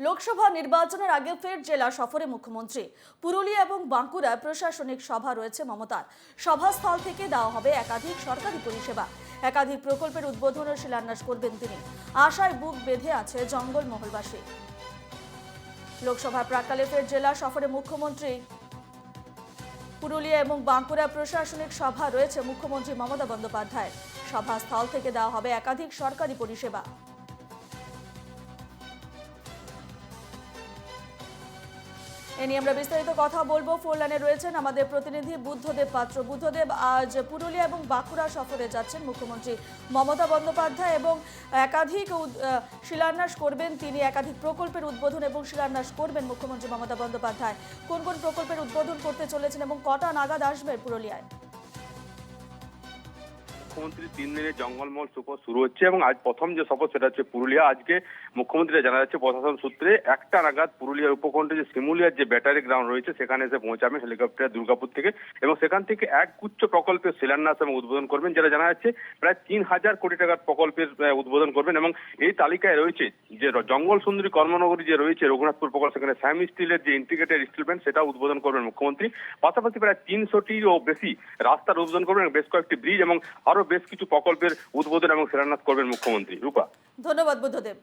লোকসভা নির্বাচনের আগে ফের জেলা সফরে মুখ্যমন্ত্রী। পুরুলিয়া এবং বাঁকুড়ায় প্রশাসনিক সভা রয়েছে মমতার। সভাস্থল থেকে দেওয়া হবে একাধিক সরকারি পরিষেবা। একাধিক প্রকল্পের উদ্বোধন ও শিলান্যাস করবেন তিনি। আশায় বুক বেঁধে আছে জঙ্গলমহলবাসী লোকসভার প্রাক্কালে ফের জেলা সফরে মুখ্যমন্ত্রী। পুরুলিয়া এবং বাঁকুড়া প্রশাসনিক সভা রয়েছে মুখ্যমন্ত্রী মমতা বন্দ্যোপাধ্যায় সভাস্থল থেকে দেওয়া হবে একাধিক সরকারি পরিষেবা। এ নিয়ে আমরা বিস্তারিত কথা বলব। ফোর লাইনে রয়েছেন আমাদের প্রতিনিধি বুদ্ধদেব পাত্র। বুদ্ধদেব, আজ পুরুলিয়া এবং বাঁকুড়া সফরে যাচ্ছেন মুখ্যমন্ত্রী মমতা বন্দ্যোপাধ্যায় এবং একাধিক শিলান্যাস করবেন তিনি। একাধিক প্রকল্পের উদ্বোধন এবং শিলান্যাস করবেন মুখ্যমন্ত্রী মমতা বন্দ্যোপাধ্যায়। কোন কোন প্রকল্পের উদ্বোধন করতে চলেছেন এবং কটা নাগাদ আসবে পুরুলিয়ায়? মুখ্যমন্ত্রী তিন দিনের জঙ্গলমহল সফর শুরু হচ্ছে এবং আজ প্রথম যে সফর সেটা হচ্ছে পুরুলিয়া। আজকে মুখ্যমন্ত্রী জানা যাচ্ছে প্রশাসন সূত্রে একটা নাগাদ পুরুলিয়ার উপকণ্ঠে যে শিমুলিয়ার যে ব্যাটারি গ্রাউন্ড রয়েছে, সেখানে এসে পৌঁছাবেন হেলিকপ্টার দুর্গাপুর থেকে এবং সেখান থেকে এক গুচ্ছ প্রকল্পের শিলান্যাস এবং উদ্বোধন করবেন, যেটা জানা যাচ্ছে প্রায় তিন হাজার কোটি টাকার প্রকল্পের উদ্বোধন করবেন এবং এই তালিকায় রয়েছে যে জঙ্গল সুন্দরী কর্মনগরী যে রয়েছে, রঘুনাথপুর প্রকল্প, সেখানে স্যাম স্টিলের যে ইন্টিগ্রেটেড স্টিল প্ল্যান্ট সেটা উদ্বোধন করবেন মুখ্যমন্ত্রী। পাশাপাশি প্রায় তিনশোটিরও বেশি রাস্তার উদ্বোধন করবেন বেশ কয়েকটি ব্রিজ এবং আরও বেশ কিছু প্রকল্পের উদ্বোধন এবং শিলান্যাস করবেন মুখ্যমন্ত্রী। রূপা। ধন্যবাদ বুদ্ধদেব।